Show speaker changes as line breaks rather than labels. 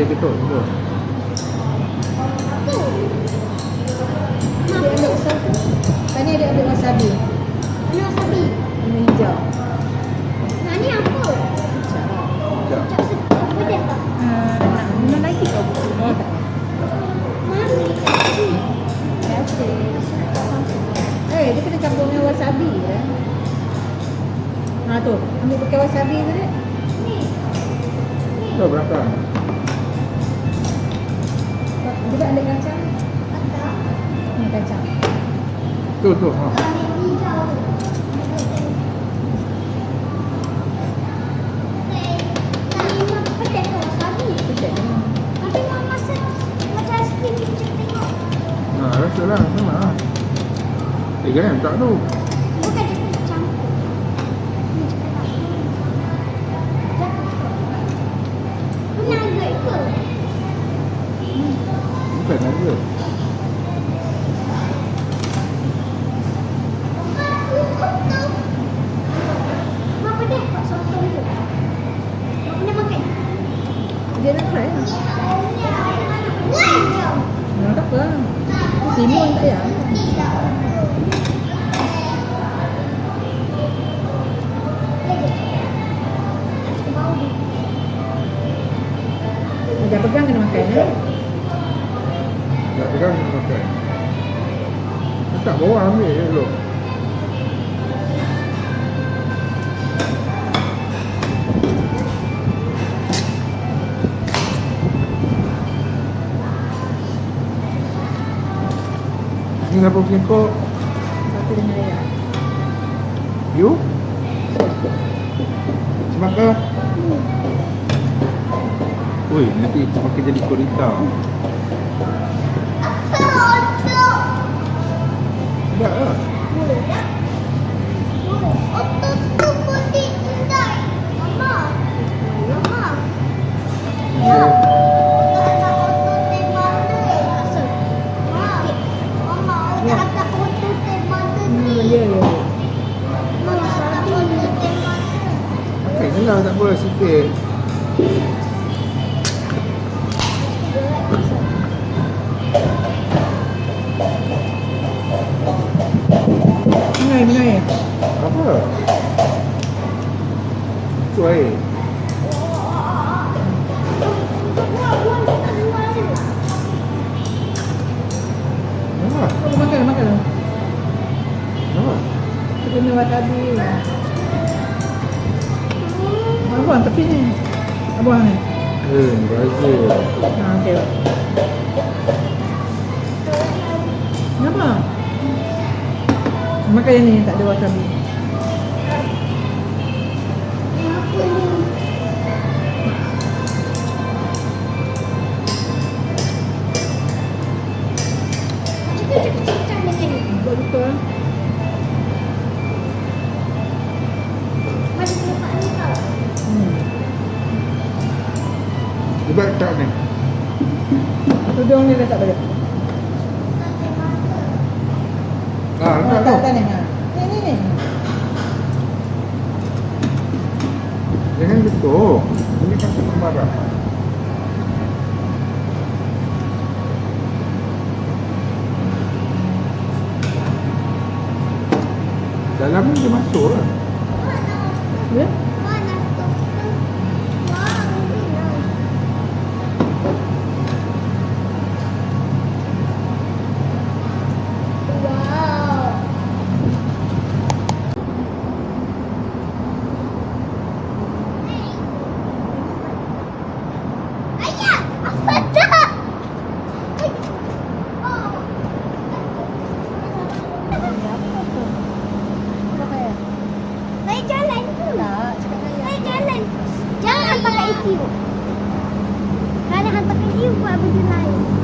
Dia ambil wasabi. Tanya dia ambil wasabi.
Mana wasabi?
Ini hijau.
Nah, ni apa?
Kecap lah.
Sekejap.
Cak sedap pedas tak?
Ah, nak minum lagi kau buat
Oh.
tak?
Mari.
Biasa. Eh, dia kena campur dengan wasabi ya. Ha tu, ambil pakai wasabi tu dia.
Ni.
Betul, berapa?
Juga ada kacang.
Atau
Ni kacang.
Tu, tu. Ha.
ada.
Ha, rasa lah. Memang lah. Eh, kan? Tak tu.
Dia
nak try lah.
Wow!
Nah, tak apa. Timun tak ya. Dah pegang kena makan ya.
Tak pegang kena makan. Letak bawah ambil je dulu. Siapa punya kau?
Satu dengan ayam.
You? Semakah? Ui, nanti pakai jadi korita. Lah, tak apa sikit.
Mengai mengai.
Apa? Tu air.
Makan makan.
Nampak?
Kita kena wasabi. Abang tepi ni. Abang ni.
Eh, Brazil.
Ha okey. Kenapa? Makan yang ni tak ada wasabi. Tudung ni letak balik.
Ah, letak
tak tak ni. Ha. Ni ni ni.
Jangan betul. Ini kan sebab marah. Dalam ni dia masuk lah.
Ya?
Wow. الله يوم هذا عن طريق اليوم
وعبد